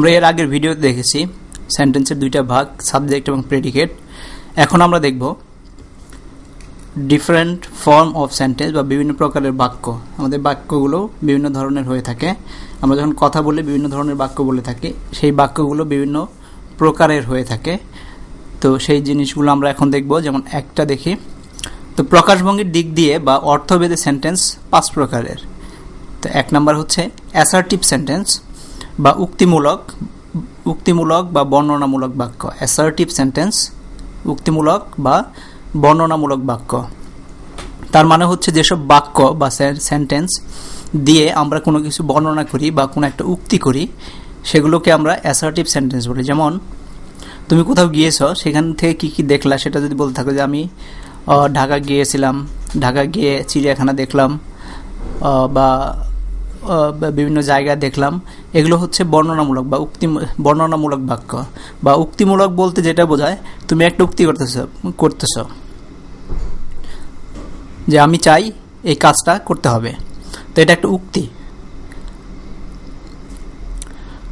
আমরা এর আগের ভিডিওতে দেখেছি সেন্টেন্সের দুইটা ভাগ সাবজেক্ট এবং প্রেডিকেট এখন আমরা দেখব ডিফারেন্ট ফর্ম অফ সেন্টেন্স বা বিভিন্ন প্রকারের বাক্য। আমাদের বাক্যগুলো বিভিন্ন ধরনের হয়ে থাকে। আমরা যখন কথা বলে, বিভিন্ন ধরনের বাক্য বলে থাকি। সেই বাক্যগুলো বিভিন্ন প্রকারের হয়ে থাকে। তো সেই জিনিসগুলো আমরা এখন দেখব। যেমন একটা দেখি, তো প্রকাশভঙ্গির দিক দিয়ে বা অর্থভেদে সেন্টেন্স পাঁচ প্রকারের। তো এক নাম্বার হচ্ছে অ্যাসার্টিভ সেন্টেন্স বা উক্তিমূলক উক্তিমূলক বা বর্ণনামূলক বাক্য অ্যাসার্টিভ সেন্টেন্স উক্তিমূলক বা বর্ণনামূলক বাক্য। তার মানে হচ্ছে যেসব বাক্য বা সেন্টেন্স দিয়ে আমরা কোনো কিছু বর্ণনা করি বা কোনো একটা উক্তি করি, সেগুলোকে আমরা অ্যাসার্টিভ সেন্টেন্স বলি। যেমন, তুমি কোথাও গিয়েছো, সেখান থেকে কি কি দেখলা, সেটা যদি বলতে থাকো যে আমি ঢাকা গিয়েছিলাম, ঢাকা গিয়ে চিড়িয়াখানা দেখলাম বা বিভিন্ন জায়গা দেখলাম, এগুলো হচ্ছে বর্ণনামূলক বা উক্তি, বর্ণনামূলক বাক্য। বা উক্তিমূলক বলতে যেটা বোঝায়, তুমি একটা উক্তি করতেছ করতেছ। যে আমি চাই এই কাজটা করতে হবে। তো এটা একটা উক্তি।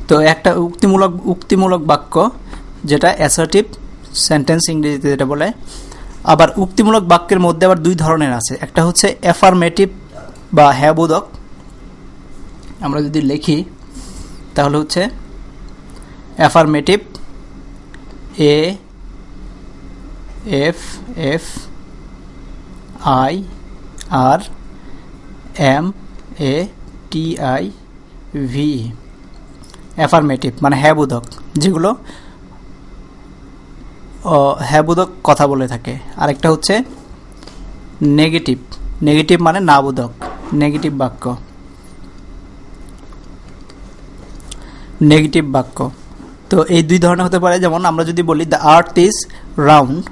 তো একটা উক্তিমূলক উক্তিমূলক বাক্য, যেটা অ্যাসার্টিভ সেন্টেন্স ইংরেজিতে যেটা বলে, আবার উক্তিমূলক বাক্যের মধ্যে আবার দুই ধরনের আছে। একটা হচ্ছে অ্যাফার্মেটিভ বা হ্যাবোধক আমরা যদি লিখি, তাহলে হচ্ছে affirmative A F F I R M A T I V affirmative মানে হ্যাবোধক যেগুলো হ্যাবোধক কথা বলে থাকে। আরেকটা হচ্ছে নেগেটিভ নেগেটিভ মানে নাবোধক নেগেটিভ বাক্য। নেগেটিভ বাক্য। তো এই দুই ধরনের হতে পারে, যেমন আমরা যদি বলি the earth is round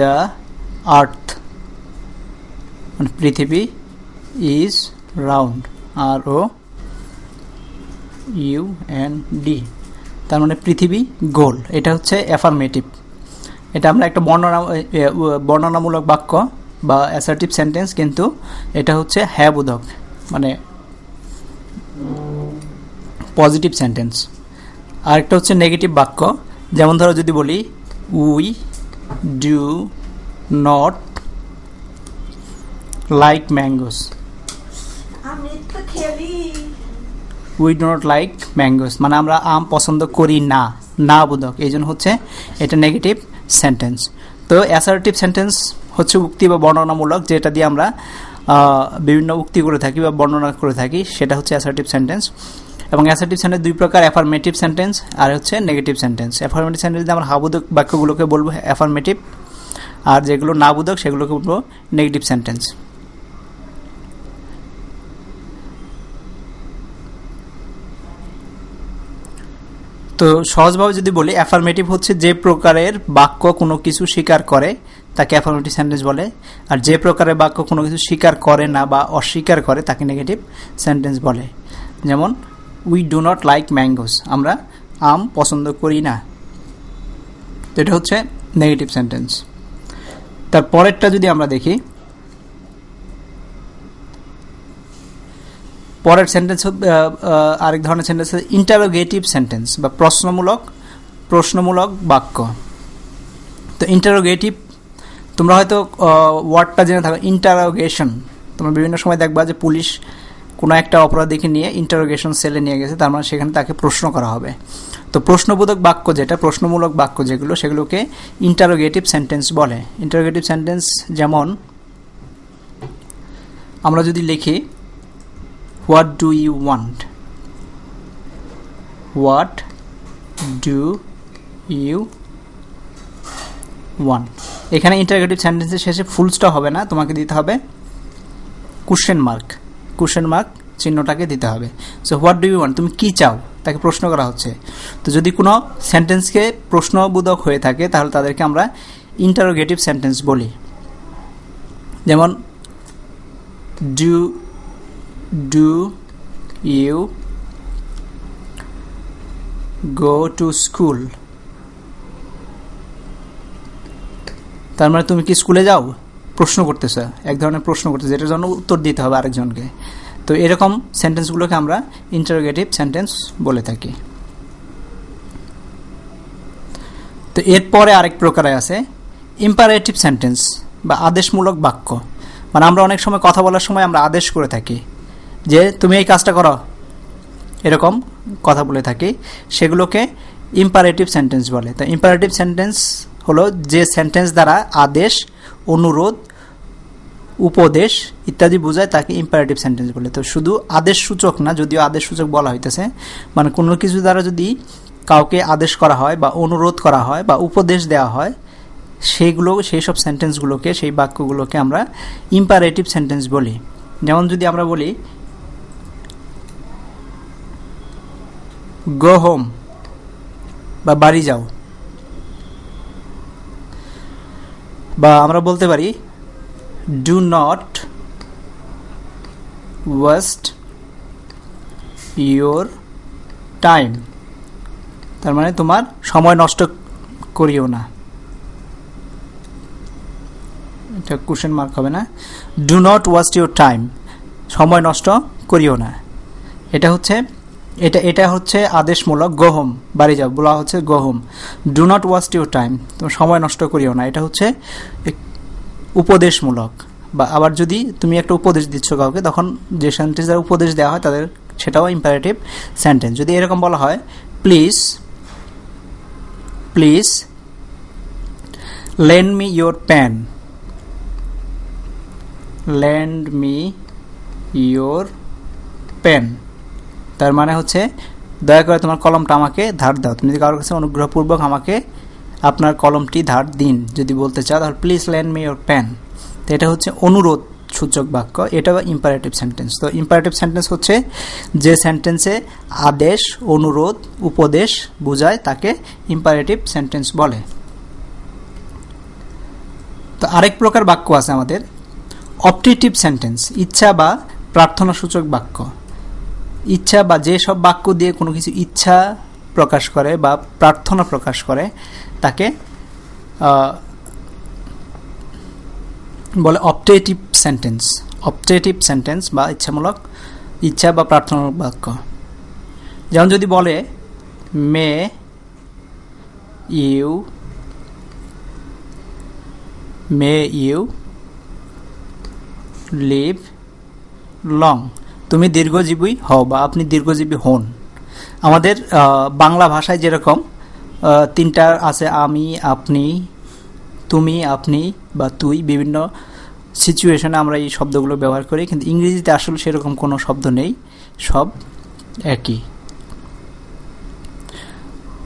the earth মানে পৃথিবী is round R O U N D তার মানে পৃথিবী গোল। এটা হচ্ছে অ্যাফার্মেটিভ এটা আমরা একটা বর্ণনা, বর্ণনামূলক বাক্য বা অ্যাসার্টিভ সেন্টেন্স কিন্তু এটা হচ্ছে হ্যাঁ বোধক। মানে পজিটিভ সেন্টেন্স আরেকটা হচ্ছে নেগেটিভ বাক্য। যেমন ধরো যদি বলি we do not like mangoes we do not like mangoes মানে আমরা আম পছন্দ করি না না বোধক। এই জন্য হচ্ছে এটা নেগেটিভ সেন্টেন্স তো অ্যাসার্টিভ সেন্টেন্স হচ্ছে উক্তি বা বর্ণনামূলক যেটা দিয়ে আমরা বিভিন্ন উক্তি করে থাকি বা বর্ণনা করে থাকি সেটা হচ্ছে অ্যাসার্টিভ সেন্টেন্স এবং অ্যাসার্টিভ সেন্টেন্স দুই প্রকার অ্যাফার্মেটিভ সেন্টেন্স আর হচ্ছে নেগেটিভ সেন্টেন্স অ্যাফার্মেটিভ সেন্টেন্স আমরা হাবোধক বাক্যগুলোকে বলব অ্যাফার্মেটিভ আর যেগুলো না বোধক সেগুলোকে বলব নেগেটিভ সেন্টেন্স তো সহজভাবে যদি বলি অ্যাফার্মেটিভ হচ্ছে যে প্রকারের বাক্য কোনো কিছু স্বীকার করে, তাকে অ্যাফার্মেটিভ সেন্টেন্স বলে। আর যে প্রকারের বাক্য কোনো কিছু স্বীকার করে না বা অস্বীকার করে, তাকে নেগেটিভ সেন্টেন্স বলে। যেমন we do not like mangoes আমরা আম পছন্দ করি না। তো এটা হচ্ছে নেগেটিভ সেন্টেন্স তার পরেরটা যদি আমরা দেখি। পরের সেন্টেন্স আরেক ধরনের সেন্টেন্স ইন্টারোগেটিভ সেন্টেন্স বা প্রশ্নমূলক প্রশ্নমূলক বাক্য। তো ইন্টারোগেটিভ তোমরা হয়তো ওয়ার্ডটা জেনে থাকো। ইন্টারোগেশন তোমরা বিভিন্ন সময় দেখবা যে পুলিশ কোনো একটা অপরাধীকে নিয়ে ইন্টারোগেশন সেলে নিয়ে গেছে, তার মানে সেখানে তাকে প্রশ্ন করা হবে। তো প্রশ্নবোধক বাক্য যেটা, প্রশ্নমূলক বাক্য যেগুলো, সেগুলোকে ইন্টারোগেটিভ সেন্টেন্স বলে। ইন্টারোগেটিভ সেন্টেন্স যেমন, আমরা যদি লিখি what do you want what do you want এখানে ইন্টারগেটিভ সেন্টেন্সের শেষে ফুল স্টপ হবে না, তোমাকে দিতে হবে কোশ্চেন মার্ক কোশ্চেন মার্ক চিহ্নটাকে দিতে হবে। So what do you want তুমি কি চাও? তাকে প্রশ্ন করা হচ্ছে। তো যদি কোনো সেন্টেন্সকে প্রশ্নবোধক হয়ে থাকে, তাহলে তাদেরকে আমরা ইন্টারোগেটিভ সেন্টেন্স বলি। যেমন do do you go to school? তার মানে তুমি কি স্কুলে যাও? প্রশ্ন করতেছ, এক ধরনের প্রশ্ন করতেছে, যেটার জন্য উত্তর দিতে হবে আরেকজনকে। তো এরকম সেন্টেন্সগুলোকে আমরা ইন্টারোগেটিভ সেন্টেন্স বলে থাকি। তো এরপরে আরেক প্রকারে আছে ইম্পারেটিভ সেন্টেন্স বা আদেশমূলক বাক্য। মানে আমরা অনেক সময় কথা বলার সময় আমরা আদেশ করে থাকি, যে তুমি এই কাজটা করো। এরকম কথা বলে থাকি, সেগুলোকে ইম্পারেটিভ সেন্টেন্স বলে। তো ইম্পারেটিভ সেন্টেন্স হলো যে সেন্টেন্স দ্বারা আদেশ অনুরোধ, উপদেশ ইত্যাদি বোঝায় তাকে ইম্পারেটিভ সেন্টেন্স বলে। তো শুধু আদেশ সূচক না, যদিও আদেশ সূচক বলা হইতেছে মানে কোনো কিছু দ্বারা যদি কাউকে আদেশ করা হয় বা অনুরোধ করা হয় বা উপদেশ দেওয়া হয় সেইগুলো সেই সব সেন্টেন্সগুলোকে সেই বাক্যগুলোকে আমরা ইম্পারেটিভ সেন্টেন্স বলি। যেমন যদি আমরা বলি গো হোম বা বাড়ি যাও। বা আমরা বলতে পারি do not waste your time তার মানে তোমার সময় নষ্ট করিও না। এটা কোশ্চেন মার্ক হবে না। Do not waste your time সময় নষ্ট করিও না। এটা হচ্ছে এটা এটা হচ্ছে আদেশমূলক গহম, বাড়ি যাও, বলা হচ্ছে গহম। Do not waste your time তুমি সময় নষ্ট করিও না। এটা হচ্ছে উপদেশমূলক, বা আবার যদি তুমি একটা উপদেশ দিচ্ছ কাউকে, তখন যে সেন্টেন্স দ্বারা উপদেশ দেওয়া হয়, তাদের, সেটাও ইম্পারেটিভ সেন্টেন্স যদি এরকম বলা হয় please please lend me your pen lend me your pen তার মানে হচ্ছে, দয়া করে তোমার কলমটা আমাকে ধার দাও। তুমি যদি কারোর কাছে অনুগ্রহপূর্বক আমাকে আপনার কলমটি ধার দিন, যদি বলতে চাও, তাহলে please lend me your pen তো এটা হচ্ছে অনুরোধ সূচক বাক্য এটাও ইম্পারেটিভ সেন্টেন্স তো ইম্পারেটিভ সেন্টেন্স হচ্ছে যে সেন্টেন্সে আদেশ, অনুরোধ, উপদেশ বোঝায়, তাকে ইম্পারেটিভ সেন্টেন্স বলে। তো আরেক প্রকার বাক্য আছে আমাদের অপটেটিভ সেন্টেন্স ইচ্ছা বা প্রার্থনা সূচক বাক্য। ইচ্ছা বা যে সব বাক্য দিয়ে কোনো কিছু ইচ্ছা প্রকাশ করে বা প্রার্থনা প্রকাশ করে, তাকে বলে অপটেটিভ সেন্টেন্স। অপটেটিভ সেন্টেন্স বা ইচ্ছামূলক ইচ্ছা বা প্রার্থনামূলক বাক্য। যেমন যদি বলে, may, you may you live long. তুমি দীর্ঘজীবী হও বা আপনি দীর্ঘজীবী হন। আমাদের বাংলা ভাষায় যেরকম তিনটা আছে, আমি, আপনি, তুমি, আপনি বা তুই, বিভিন্ন সিচুয়েশনে আমরা এই শব্দগুলো ব্যবহার করি, কিন্তু ইংরেজিতে আসলে সেরকম কোনো শব্দ নেই, সব একই।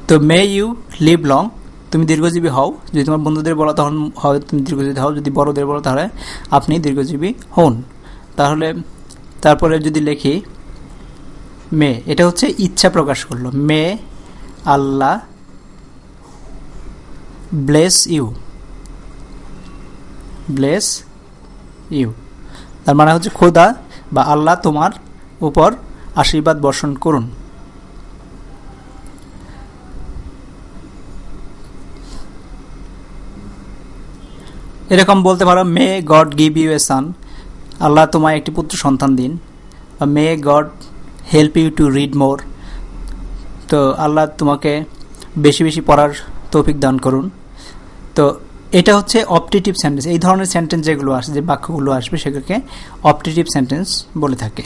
তো মে ইউ লিভ লং তুমি দীর্ঘজীবী হও, যদি তোমার বন্ধুদের বলো, তখন হয় তুমি দীর্ঘজীবী হও, যদি বড়দের বলো, তাহলে আপনি দীর্ঘজীবী হন। তাহলে তারপরে যদি লিখি, মে, এটা হচ্ছে ইচ্ছা প্রকাশ করল। May, Allah, bless you. Bless you. তার মানে হচ্ছে খোদা বা আল্লাহ তোমার উপর আশীর্বাদ বর্ষণ করুন। এরকম বলতে পারো, may, God give you a son. আল্লাহ তোমায় একটি পুত্র সন্তান দিন। May God help you to read more তো আল্লাহ তোমাকে বেশি বেশি পড়ার তৌফিক দান করুন। তো এটা হচ্ছে অপটেটিভ সেন্টেন্স এই ধরনের সেন্টেন্স যেগুলো আসে, যে বাক্যগুলো আসবে, সেগুলোকে অপটেটিভ সেন্টেন্স বলে থাকে।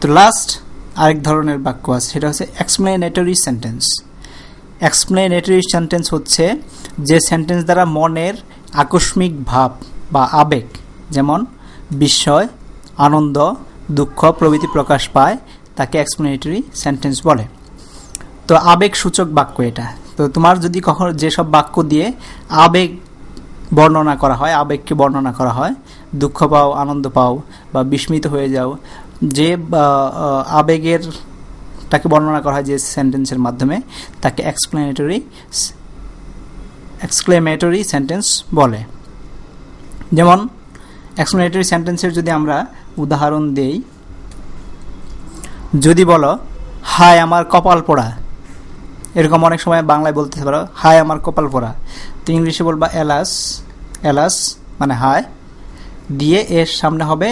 তো লাস্ট আরেক ধরনের বাক্য আছে, সেটা হচ্ছে এক্সপ্লেনেটরি সেন্টেন্স এক্সপ্লেনেটরি সেন্টেন্স হচ্ছে যে সেন্টেন্স দ্বারা মনের আকস্মিক ভাব বা আবেগ যেমন বিস্ময়, আনন্দ, দুঃখ, প্রভৃতি প্রকাশ পায়, তাকে এক্সপ্লেনেটরি সেন্টেন্স বলে। তো আবেগ সূচক বাক্য এটা। তো তোমার যদি কখনো যেসব বাক্য দিয়ে আবেগ বর্ণনা করা হয়, আবেগকে বর্ণনা করা হয়, দুঃখ পাও, আনন্দ পাও, বা বিস্মিত হয়ে যাও, যে আবেগের তাকে বর্ণনা করা হয় যে সেন্টেন্সের মাধ্যমে, তাকে এক্সপ্লেনেটরি এক্সক্লেমেটরি সেন্টেন্স বলে। যেমন এক্সপ্লেনেটরি সেন্টেন্সের যদি আমরা উদাহরণ দেই, যদি বলো, হায় আমার কপাল পোড়া। এরকম অনেক সময় বাংলায় বলতে পারো, হায় আমার কপাল পোড়া। তো ইংলিশে বলবা, এলাস। এলাস মানে হায়। দিয়ে এর সামনে হবে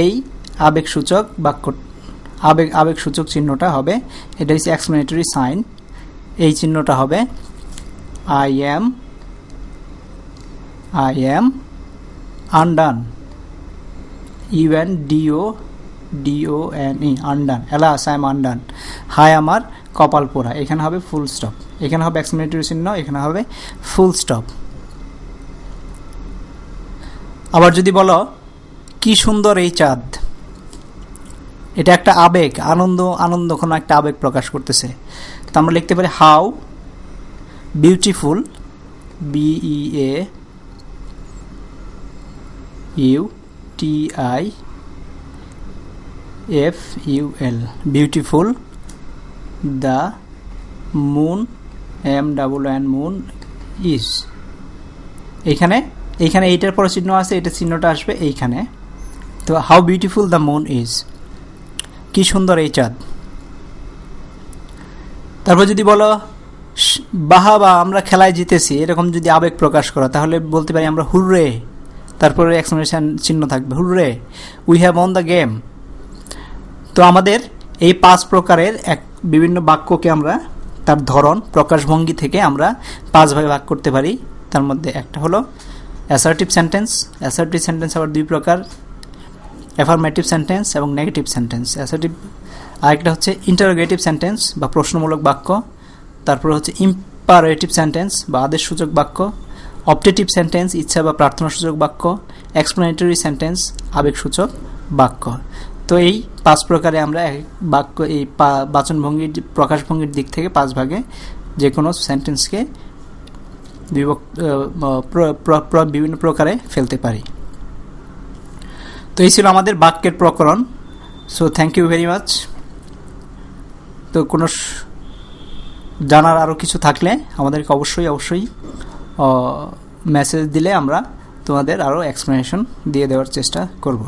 এই আবেগসূচক বাক্য, আবেগ, আবেগসূচক চিহ্নটা হবে, এটা হচ্ছে এক্সপ্লেনেটরি সাইন এই চিহ্নটা হবে I am I am undone U N D O D O N E undone alas I am undone high আমার কপাল পোড়া এখানে হবে ফুল স্টপ এখানে হবে এক্সপ্লেনেটরি চিহ্ন এখানে হবে ফুল স্টপ আবার যদি বলো কি সুন্দর এই চাঁদ এটা একটা আবেগ আনন্দ আনন্দ কোনো একটা আবেগ প্রকাশ করতেছে তো আমরা লিখতে পারি how beautiful B E A U T I F U L beautiful the moon M double N moon is এইখানে এইখানে এইটার পরে চিহ্ন আছে, এটা চিহ্নটা আসবে এইখানে। তো how beautiful the moon is কি সুন্দর এই চাঁদ। তারপর যদি বলো "শ- বাহা বা আমরা খেলায় জিতেছি। এরকম যদি আবেগ প্রকাশ করো, তাহলে বলতে পারি আমরা হুররে। তারপরে এক্সপ্লেনেশন চিহ্ন থাকবে। Hurray we have won the game তো আমাদের এই পাঁচ প্রকারের এক বিভিন্ন বাক্যকে আমরা, তার ধরন, প্রকাশভঙ্গি থেকে আমরা পাঁচ ভাগে ভাগ করতে পারি। তার মধ্যে একটা হলো অ্যাসার্টিভ সেন্টেন্স অ্যাসার্টিভ সেন্টেন্স আবার দুই প্রকার অ্যাফার্মেটিভ সেন্টেন্স এবং নেগেটিভ সেন্টেন্স অ্যাসার্টিভ আরেকটা হচ্ছে ইন্টারোগেটিভ সেন্টেন্স বা প্রশ্নমূলক বাক্য। তারপর হচ্ছে ইম্পারেটিভ সেন্টেন্স বা আদেশসূচক বাক্য। অপটেটিভ সেন্টেন্স, ইচ্ছা বা প্রার্থনাসূচক বাক্য, এক্সপ্লেনেটরি সেন্টেন্স, আবেগসূচক বাক্য। তো এই পাঁচ প্রকারে আমরা এক বাক্য, এই বাচনভঙ্গির, প্রকাশভঙ্গির দিক থেকে পাঁচ ভাগে যে কোনো সেন্টেন্সকে বিভিন্ন প্রকারে ফেলতে পারি। তো এই ছিল আমাদের বাক্যের প্রকরণ। So thank you very much তো কোনো জানার আরও কিছু থাকলে আমাদেরকে অবশ্যই অবশ্যই মেসেজ দিলে আমরা তোমাদের আরও এক্সপ্লেনেশন দিয়ে দেওয়ার চেষ্টা করব।